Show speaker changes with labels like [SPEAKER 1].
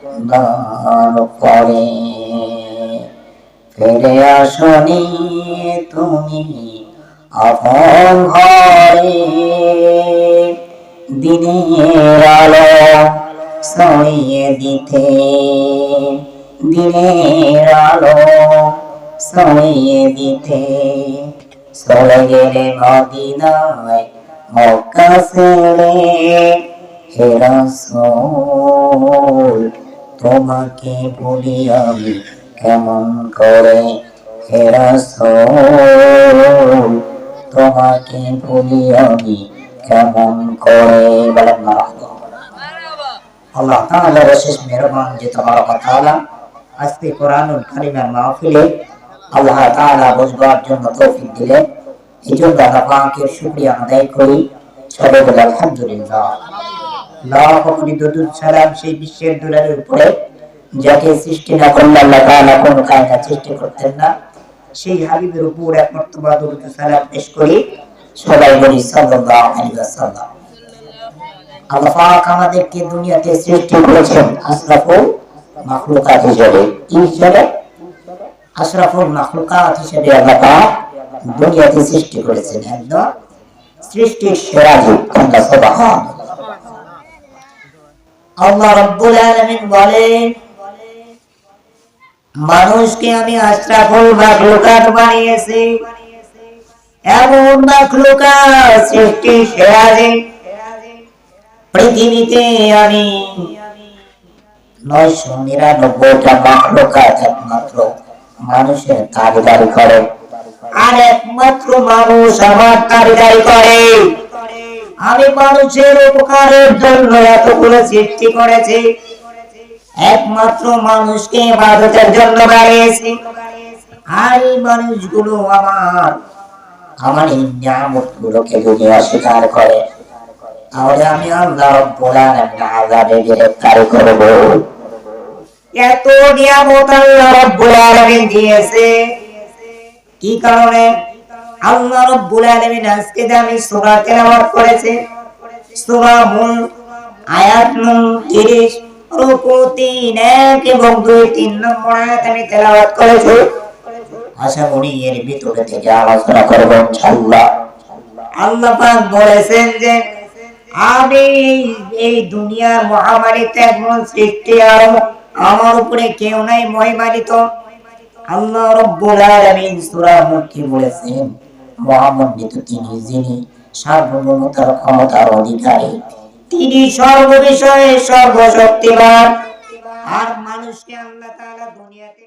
[SPEAKER 1] বেদনার পরে ফিরে আসনি তুমি আপন ঘরে দিনের আলো ছড়িয়ে দিতে দিনের আলো ছড়িয়ে দিতে চলে গেলে মদিনায় মক্কা ছেড়ে হে তোমাকে ভুলি আমি কেমন করে? হে তোমাকে ভুলি আমি কেমন করে? আল্লাহ তাআলার শেষ মেহরবান যে তোমার কথা আজকে কোরআনুল কারিমের মাহফিলে আল্লাহ তাআলা বসবার জন্য তৌফিক দিলেন এই জন্য আল্লাহ পাকের শুকরিয়া আদায় করি। সবাই বলে আলহামদুলিল্লাহ। সেই বিশ্বের দুলারের উপরে, যাকে সৃষ্টি না সৃষ্টি করতেন না। সেই হাবিবের উপর সালাম পেশ করি সবাই বলি আমাদেরকে দুনিয়াতে সৃষ্টি করেছেন আশরাফুল হিসেবে। সৃষ্টি করেছেন। একদম সৃষ্টির সেরা আল্লাহ রাব্বুল আলামিন বলেন, মানুষকে আমি আশরাফুল মাখলুকাত বানিয়েছি। এমন মাখলুকাত সৃষ্টি সেরা পৃথিবীতে আমি নয়শো নিরানব্বইটা মাখলুকাত একমাত্র মানুষের তাবিদারি করে। আর একমাত্র মানুষ আমার তাবিদারি করে। আমি মানুষের উপকারের জন্য এতগুলো সৃষ্টি করেছি। একমাত্র মানুষকে ইবাদতের জন্য বানিয়েছি। আর এই মানুষগুলো আমার আমার এই নিয়ামত গুলোকে যদি অস্বীকার করে, তাহলে আমি আল্লাহ রব্বুল আলামিন আযাবে গ্রেফতারি করব। এত নিয়ামত আল্লাহ আলামিন দিয়েছে। কি কারণে? আল্লাহ আলামিন আজকে যে আমি সূরা তেলাওয়াত করেছি, সূরা আয়াত নং 30 রুকু 3 এক এবং 2 3 নম্বর আয়াত আমি তেলাওয়াত করেছি। আশা করি এর ভিতরে থেকে আলোচনা করব ইনশাআল্লাহ। আল্লাহ পাক বলেছেন যে, আমি এই দুনিয়ার মহামারীতে একজন সৃষ্টি আর আমার উপরে কেউ নাই মহিমানিত আল্লাহ রব্বুল আলামিন সূরা মুলকে বলেছেন? মহামণ্ডিত তিনি যিনি সার্বভৌমতার ক্ষমতার অধিকারী। তিনি সর্ববিষয়ে সর্বশক্তিমান। আর মানুষকে আল্লাহ দুনিয়াতে